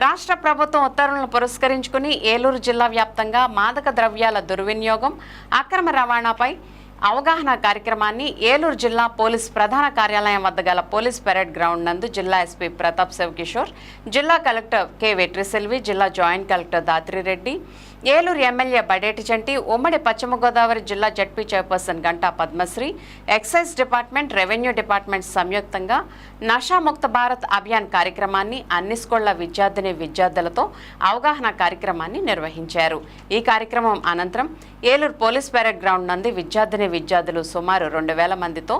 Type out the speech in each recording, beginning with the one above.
రాష్ట్ర ప్రభుత్వం ఉత్తర్వులను పురస్కరించుకుని ఏలూరు జిల్లా వ్యాప్తంగా మాదక ద్రవ్యాల దుర్వినియోగం అక్రమ రవాణాపై అవగాహన కార్యక్రమాన్ని ఏలూరు జిల్లా పోలీస్ ప్రధాన కార్యాలయం వద్ద గల పోలీస్ పెరేడ్ గ్రౌండ్ నందు జిల్లా ఎస్పీ ప్రతాప్ శివకిషోర్ జిల్లా కలెక్టర్ కె. వెట్రిసెల్వి జిల్లా joint collector Dhatrireddy Eluru MLA Badeti జంటి ఉమ్మడి పశ్చిమ గోదావరి జిల్లా ZP chairperson Ganta Padmasri excise department revenue department సంయుక్తంగా నషాముక్త భారత్ అభియాన్ కార్యక్రమాన్ని అన్ని స్కూళ్ళ విద్యార్థిని విద్యార్థులతో అవగాహన కార్యక్రమాన్ని నిర్వహించారు. ఈ కార్యక్రమం అనంతరం ఏలూరు పోలీస్ పరేడ్ గ్రౌండ్ నందు విద్యార్థిని విద్యార్థులు సుమారు రెండు వేల మందితో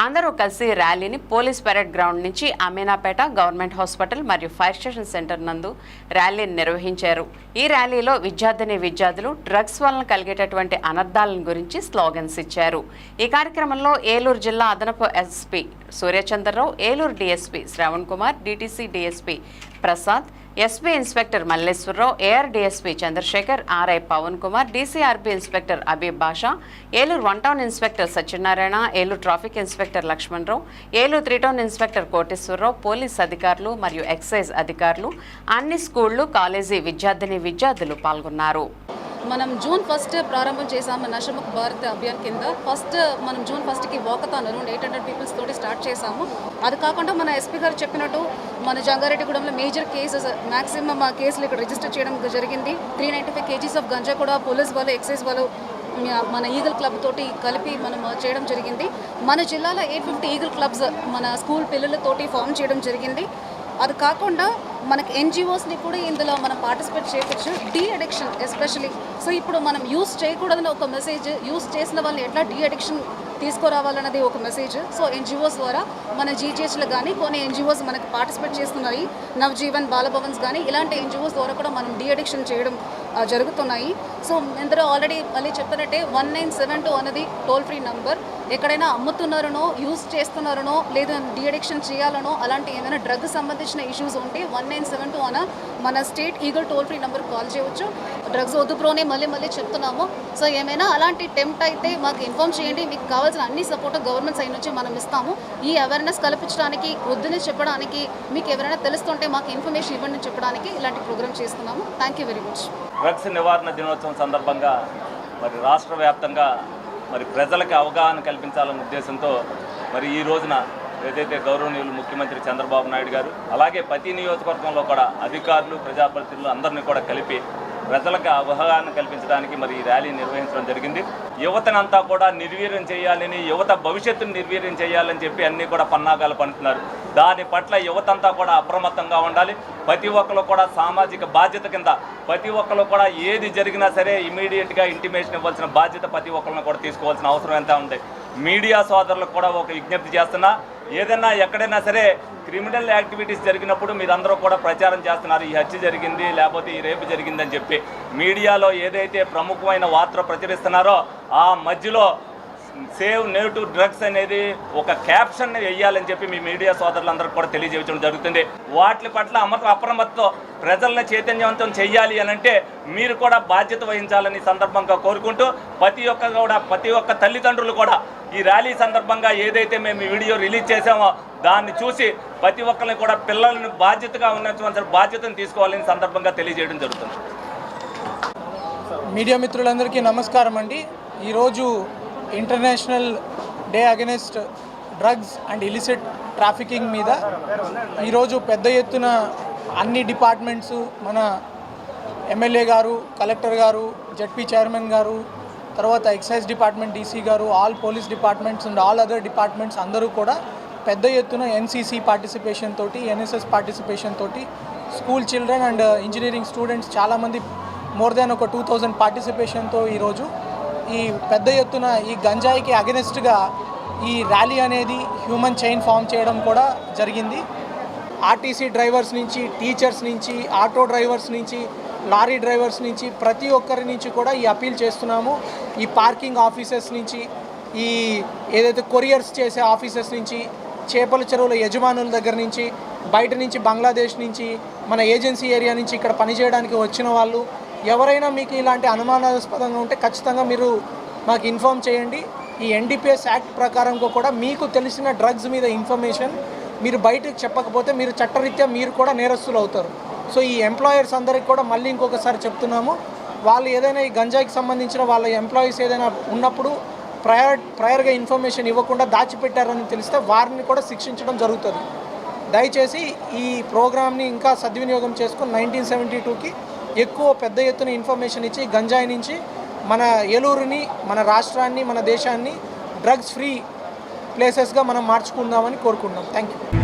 అందరూ కలిసి ర్యాలీని పోలీస్ పెరేడ్ గ్రౌండ్ నుంచి అమీనాపేట గవర్నమెంట్ హాస్పిటల్ మరియు ఫైర్ స్టేషన్ సెంటర్ నందు ర్యాలీని నిర్వహించారు. ఈ ర్యాలీలో విద్యార్థిని విద్యార్థులు డ్రగ్స్ వలన కలిగేటటువంటి అనర్థాలను గురించి స్లోగన్స్ ఇచ్చారు. ఈ కార్యక్రమంలో ఏలూరు జిల్లా అదనపు SP Suryachandrarao Eluru DSP Shravan Kumar DTC DSP Prasad SP inspector Malleswararao AR DSP Chandrasekhar RI Pavan Kumar DCRB inspector Abeeb Basha Eluru one town inspector Satyanarayana Eluru traffic inspector Lakshmanarao Eluru three town inspector Koteswararao police అధికారులు మరియు excise అధికారులు అన్ని స్కూళ్ళు college విద్యార్థిని విద్యార్థులు పాల్గొన్నారు. మనం June first ప్రారంభం చేసాము నషముఖ్ భారత్ అభియాన్ కింద. ఫస్ట్ మనం జూన్ ఫస్ట్కి walkathon around eight hundred peoples తోటి స్టార్ట్ చేసాము అది కాకుండా మన ఎస్పీ గారు చెప్పినట్టు మన జంగారెడ్డిగూడెంలో మేజర్ కేసెస్ మ్యాక్సిమం కేసులు ఇక్కడ రిజిస్టర్ చేయడం జరిగింది. Three ninety five kgs of ganja కూడా పోలీస్ వాళ్ళు ఎక్సైజ్ వాళ్ళు మన ఈగల్ క్లబ్ తోటి కలిపి మనం చేయడం జరిగింది. మన జిల్లాలో ఎయిట్ ఫిఫ్టీ ఈగల్ క్లబ్స్ మన స్కూల్ పిల్లలతోటి ఫామ్ చేయడం జరిగింది. అది కాకుండా మనకి ఎన్జిఓస్ని కూడా ఇందులో మనం పార్టిసిపేట్ చేయవచ్చు డీ అడిక్షన్ ఎస్పెషలీ సో ఇప్పుడు మనం యూస్ చేయకూడదని ఒక మెసేజ్ యూస్ చేసిన వాళ్ళని ఎట్లా డీ అడిక్షన్ తీసుకురావాలన్నది ఒక మెసేజ్ సో ఎన్జిఓస్ ద్వారా మన జీజీహెచ్లో కానీ కొన్ని ఎన్జిఓస్ మనకి పార్టిసిపేట్ చేస్తున్నాయి. నవజీవన్ బాలభవన్స్ కానీ ఇలాంటి ఎన్జిఓస్ ద్వారా కూడా మనం డీ అడిక్షన్ చేయడం జరుగుతున్నాయి. సో ఇందులో ఆల్రెడీ మళ్ళీ చెప్పినట్టే వన్ నైన్ సెవెన్ టూ అనేది టోల్ ఫ్రీ నంబర్ ఎక్కడైనా అమ్ముతున్నారనో యూజ్ చేస్తున్నారనో లేదా డిఅడిక్షన్ చేయాలనో అలాంటి ఏమైనా డ్రగ్ సంబంధించిన ఇష్యూస్ ఉంటే వన్ నైన్ సెవెన్ టూ అన మన state Eagle toll free number call చేయవచ్చు డ్రగ్స్ వద్దు ప్రోనే మళ్ళీ మళ్ళీ చెప్తున్నాము. సో ఏమైనా అలాంటి టెంప్ట్ అయితే మాకు ఇన్ఫామ్ చేయండి. మీకు కావాల్సిన అన్ని సపోర్ట్ గవర్నమెంట్ సైడ్ నుంచి మనం ఇస్తాము. ఈ అవేర్నెస్ కల్పించడానికి వద్దని చెప్పడానికి మీకు ఎవరైనా తెలుస్తుంటే మాకు ఇన్ఫర్మేషన్ ఇవ్వండి చెప్పడానికి ఇలాంటి ప్రోగ్రామ్ చేస్తున్నాము. Thank you very much drugs నివారణ దినోత్సవం సందర్భంగా మరి రాష్ట్ర వ్యాప్తంగా మరి ప్రజలకు అవగాహన కల్పించాలన్న ఉద్దేశంతో మరి ఈ రోజున ఏదైతే గౌరవనీయులు ముఖ్యమంత్రి చంద్రబాబు నాయుడు గారు అలాగే ప్రతి నియోజకవర్గంలో కూడా అధికారులు ప్రజాప్రతినిధులు అందరినీ కూడా కలిపి ప్రజలకు అవగాహన కల్పించడానికి మరి ఈ ర్యాలీ నిర్వహించడం జరిగింది. యువతనంతా కూడా నిర్వీర్యం చేయాలని యువత భవిష్యత్తును నిర్వీర్యం చేయాలని చెప్పి అన్నీ కూడా పన్నాగాలు పంటున్నారు దాని పట్ల యువతంతా కూడా అప్రమత్తంగా ఉండాలి. ప్రతి ఒక్కరు కూడా సామాజిక బాధ్యత కింద ప్రతి ఒక్కరు కూడా ఏది జరిగినా సరే ఇమీడియట్గా ఇంటిమేషన్ ఇవ్వాల్సిన బాధ్యత ప్రతి ఒక్కరిని కూడా తీసుకోవాల్సిన అవసరం ఎంత ఉంది. మీడియా సోదరులకు కూడా ఒక విజ్ఞప్తి చేస్తున్నా ఏదైనా ఎక్కడైనా సరే క్రిమినల్ యాక్టివిటీస్ జరిగినప్పుడు మీరందరూ కూడా ప్రచారం చేస్తున్నారు. ఈ హత్య జరిగింది లేకపోతే ఈ రేపు జరిగిందని చెప్పి మీడియాలో ఏదైతే ప్రముఖమైన వార్త ప్రచురిస్తున్నారో ఆ మధ్యలో సేవ్ నేవ్ టు డ్రగ్స్ అనేది ఒక క్యాప్షన్ వేయాలని చెప్పి మీ మీడియా సోదరులందరికీ కూడా తెలియజేయడం జరుగుతుంది. వాటి పట్ల అమృత అప్రమత్తతో ప్రజలను చైతన్యవంతం చేయాలి అని అంటే మీరు కూడా బాధ్యత వహించాలని సందర్భంగా కోరుకుంటూ ప్రతి ఒక్క కూడా ప్రతి ఒక్క తల్లిదండ్రులు కూడా ఈ ర్యాలీ సందర్భంగా ఏదైతే మేము ఈ వీడియో రిలీజ్ చేసామో దాన్ని చూసి ప్రతి ఒక్కరిని కూడా పిల్లలను బాధ్యతగా ఉన్నటువంటి బాధ్యతను తీసుకోవాలని సందర్భంగా తెలియజేయడం జరుగుతుంది. మీడియా మిత్రులందరికీ నమస్కారం అండి. ఈరోజు international day against drugs and illicit trafficking మీద ఈరోజు పెద్ద ఎత్తున అన్ని డిపార్ట్మెంట్స్ మన ఎమ్మెల్యే గారు కలెక్టర్ గారు జడ్పీ చైర్మన్ గారు తర్వాత ఎక్సైజ్ డిపార్ట్మెంట్ డీసీ గారు all police departments and all other departments అందరూ కూడా పెద్ద ఎత్తున ఎన్సీసీ పార్టిసిపేషన్ తోటి ఎన్ఎస్ఎస్ పార్టిసిపేషన్ తోటి school children and engineering students చాలామంది మోర్ దాన్ ఒక టూ థౌజండ్ పార్టిసిపేషన్తో ఈరోజు ఈ పెద్ద ఎత్తున ఈ గంజాయికి అగెనెస్ట్గా ఈ ర్యాలీ అనేది హ్యూమన్ చైన్ ఫామ్ చేయడం కూడా జరిగింది. ఆర్టీసీ డ్రైవర్స్ నుంచి టీచర్స్ నుంచి ఆటో డ్రైవర్స్ నుంచి లారీ డ్రైవర్స్ నుంచి ప్రతి ఒక్కరి నుంచి కూడా ఈ అపీల్ చేస్తున్నాము. ఈ పార్కింగ్ ఆఫీసెస్ నుంచి ఈ ఏదైతే కొరియర్స్ చేసే ఆఫీసెస్ నుంచి చేపల చెరువుల యజమానుల దగ్గర నుంచి బయట నుంచి బంగ్లాదేశ్ నుంచి మన ఏజెన్సీ ఏరియా నుంచి ఇక్కడ పనిచేయడానికి వచ్చిన వాళ్ళు ఎవరైనా మీకు ఇలాంటి అనుమానాస్పదంగా ఉంటే ఖచ్చితంగా మీరు మాకు ఇన్ఫామ్ చేయండి. ఈ ఎన్డీపీఎస్ యాక్ట్ ప్రకారం కూడా మీకు తెలిసిన డ్రగ్స్ మీద ఇన్ఫర్మేషన్ మీరు బయటకు చెప్పకపోతే మీరు చట్టరీత్యా మీరు కూడా నేరస్తులు అవుతారు. సో ఈ ఎంప్లాయర్స్ అందరికి కూడా మళ్ళీ ఇంకొకసారి చెప్తున్నాము వాళ్ళు ఏదైనా ఈ గంజాయికి సంబంధించిన వాళ్ళ ఎంప్లాయీస్ ఏదైనా ఉన్నప్పుడు ప్రయర్ ప్రయర్గా ఇన్ఫర్మేషన్ ఇవ్వకుండా దాచిపెట్టారని తెలిస్తే వారిని కూడా శిక్షించడం జరుగుతుంది. దయచేసి ఈ ప్రోగ్రామ్ని ఇంకా సద్వినియోగం చేసుకుని నైన్టీన్ సెవెంటీ టూకి ఎక్కువ పెద్ద ఎత్తున ఇన్ఫర్మేషన్ ఇచ్చి గంజాయి నుంచి మన ఏలూరుని మన రాష్ట్రాన్ని మన దేశాన్ని డ్రగ్స్ ఫ్రీ ప్లేసెస్గా మనం మార్చుకుందామని కోరుకుంటున్నాం. Thank you